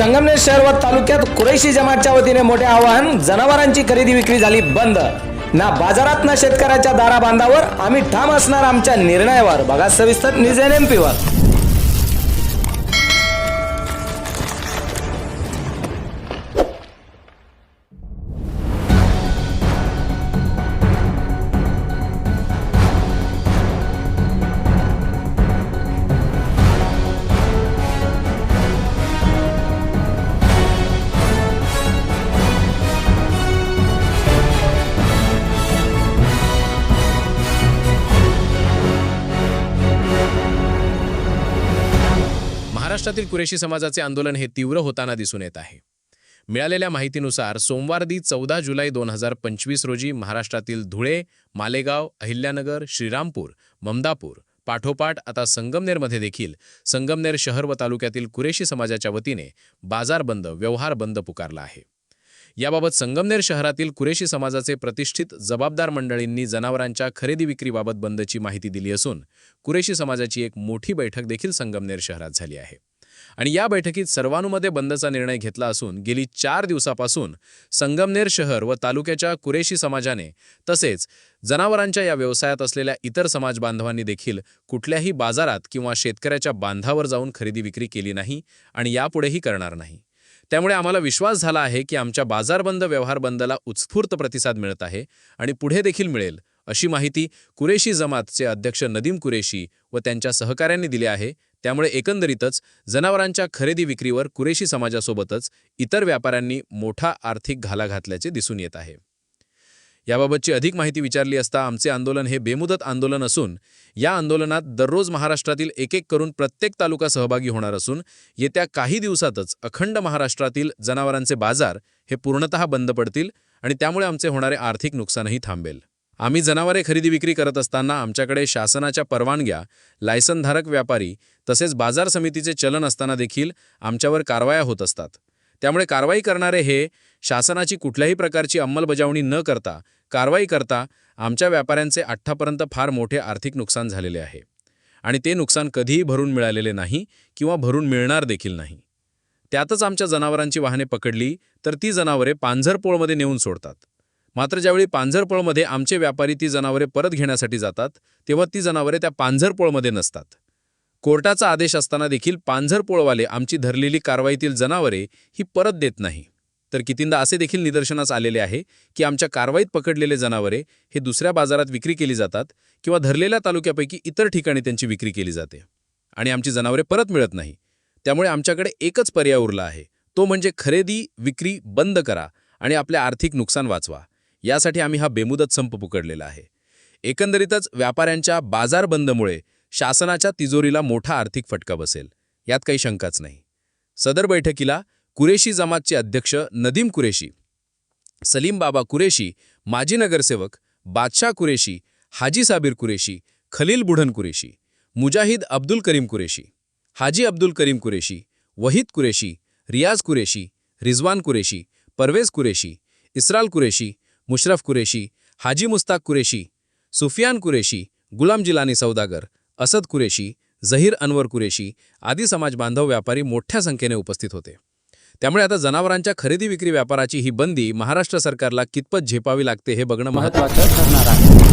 संगमनेर शहर व तालुक्यात कुरैशी जमातच्या वतीने मोठे आवाहन जनावरांची खरेदी विक्री झाली बंद. ना बाजारात ना शेतकऱ्याच्या दारा बांधावर आम्ही ठाम असणार आमच्या निर्णयावर. बघा सविस्तर निजेन एम पीवर महाराष्ट्रातील कुरेशी समाजाचे आंदोलन हे तीव्र होताना दिसून येत आहे. मिळालेल्या माहितीनुसार सोमवारदी चौदा जुलै दोन हजार पंचवीस रोजी महाराष्ट्रातील धुळे मालेगाव अहिल्यानगर श्रीरामपूर ममदापूर पाठोपाठ आता संगमनेरमध्ये देखील संगमनेर शहर व तालुक्यातील कुरेशी समाजाच्या वतीने बाजार बंद व्यवहार बंद पुकारला आहे. याबाबत संगमनेर शहरातील कुरेशी समाजाचे प्रतिष्ठित जबाबदार मंडळींनी जनावरांच्या खरेदी विक्रीबाबत बंदची माहिती दिली असून कुरेशी समाजाची एक मोठी बैठक देखील संगमनेर शहरात झाली आहे. आणि या बैठकीत सर्वानुमते बंदचा निर्णय घेतला असून गेली चार दिवसापासून संगमनेर शहर व तालुक्याच्या कुरेशी समाजाने तसेच जनावरांच्या या व्यवसायात असलेल्या इतर समाज बांधवांनी देखील कुठल्याही बाजारात किंवा शेतकऱ्याच्या बांधावर जाऊन खरेदी विक्री केली नाही आणि यापुढेही करणार नाही. त्यामुळे आम्हाला विश्वास झाला आहे की आमच्या बाजारबंद व्यवहार बंदला उत्स्फूर्त प्रतिसाद मिळत आहे आणि पुढे देखील मिळेल अशी माहिती कुरेशी जमातचे अध्यक्ष नदीम कुरेशी व त्यांच्या सहकाऱ्यांनी दिली आहे. त्यामुळे एकंदरीतच जनावरांच्या खरेदी विक्रीवर कुरेशी समाजासोबतच इतर व्यापाऱ्यांनी मोठा आर्थिक घाला घातल्याचे दिसून येत आहे. याबाबतची अधिक माहिती विचारली असता आमचे आंदोलन हे बेमुदत आंदोलन असून या आंदोलनात दररोज महाराष्ट्रातील एक एक करून प्रत्येक तालुका सहभागी होणार असून येत्या काही दिवसातच अखंड महाराष्ट्रातील जनावरांचे बाजार हे पूर्णतः बंद पडतील आणि त्यामुळे आमचे होणारे आर्थिक नुकसानही थांबेल. आम्ही जनावरे खरेदी विक्री करत असताना आमच्याकडे शासनाच्या परवानग्या लायसनधारक व्यापारी तसेच बाजार समितीचे चलन असताना देखील आमच्यावर कारवाया होत असतात. त्यामुळे कारवाई करणारे हे शासनाची कुठल्याही प्रकारची अंमलबजावणी न करता कारवाई करता आमच्या व्यापाऱ्यांचे आठ्ठापर्यंत फार मोठे आर्थिक नुकसान झालेले आहे. आणि ते नुकसान कधीही भरून मिळालेले नाही किंवा भरून मिळणार देखील नाही. त्यातच आमच्या जनावरांची वाहने पकडली तर ती जनावरे पांझरपोळमध्ये नेऊन सोडतात. मात्र ज्यावेळी पांझरपोळमध्ये आमचे व्यापारी ती जनावरे परत घेण्यासाठी जातात तेव्हा ती जनावरे त्या पांझरपोळमध्ये नसतात. कोर्टाचा आदेश असताना देखील पांझरपोळवाले आमची धरलेली कारवाईतील जनावरे ही परत देत नाही. तर कितींदा असे देखील निदर्शनास आलेले आहे की आमच्या कारवाईत पकडलेले जनावरे हे दुसऱ्या बाजारात विक्री केली जातात किंवा धरलेल्या तालुक्यापैकी इतर ठिकाणी त्यांची विक्री केली जाते आणि आमची जनावरे परत मिळत नाही. त्यामुळे आमच्याकडे एकच पर्याय उरला आहे. तो म्हणजे खरेदी विक्री बंद करा आणि आपले आर्थिक नुकसान वाचवा. यासाठी आम्ही हा बेमुदत संप पुकडलेला आहे. एकंदरीतच व्यापाऱ्यांच्या बाजार बंदमुळे शासनाच्या तिजोरीला मोठा आर्थिक फटका बसेल. यात काही शंकाच नाही. सदर बैठकीला कुरेशी जमातचे अध्यक्ष नदीम कुरेशी सलीम बाबा कुरेशी माजी नगरसेवक बादशाह कुरेशी हाजी साबीर कुरेशी खलील बुढन कुरेशी मुजाहिद अब्दुल करीम कुरेशी हाजी अब्दुल करीम कुरेशी वहीद कुरेशी रियाज कुरेशी रिजवान कुरेशी परवेज कुरेशी इस्राल कुरेशी मुशरफ कुरेशी हाजी मुस्ताक कुरेशी सुफियान कुरेशी गुलाम जिलानी सौदागर असद कुरेशी झहीर अनवर कुरेशी आदी समाज बांधव व्यापारी मोठ्या संख्येने उपस्थित होते. त्यामुळे आता जनावरांच्या खरेदी विक्री व्यापाराची ही बंदी महाराष्ट्र सरकारला कितपत झेपावी लागते हे बघणं महत्त्वाचं महत्त्वाचं ठरणार आहे.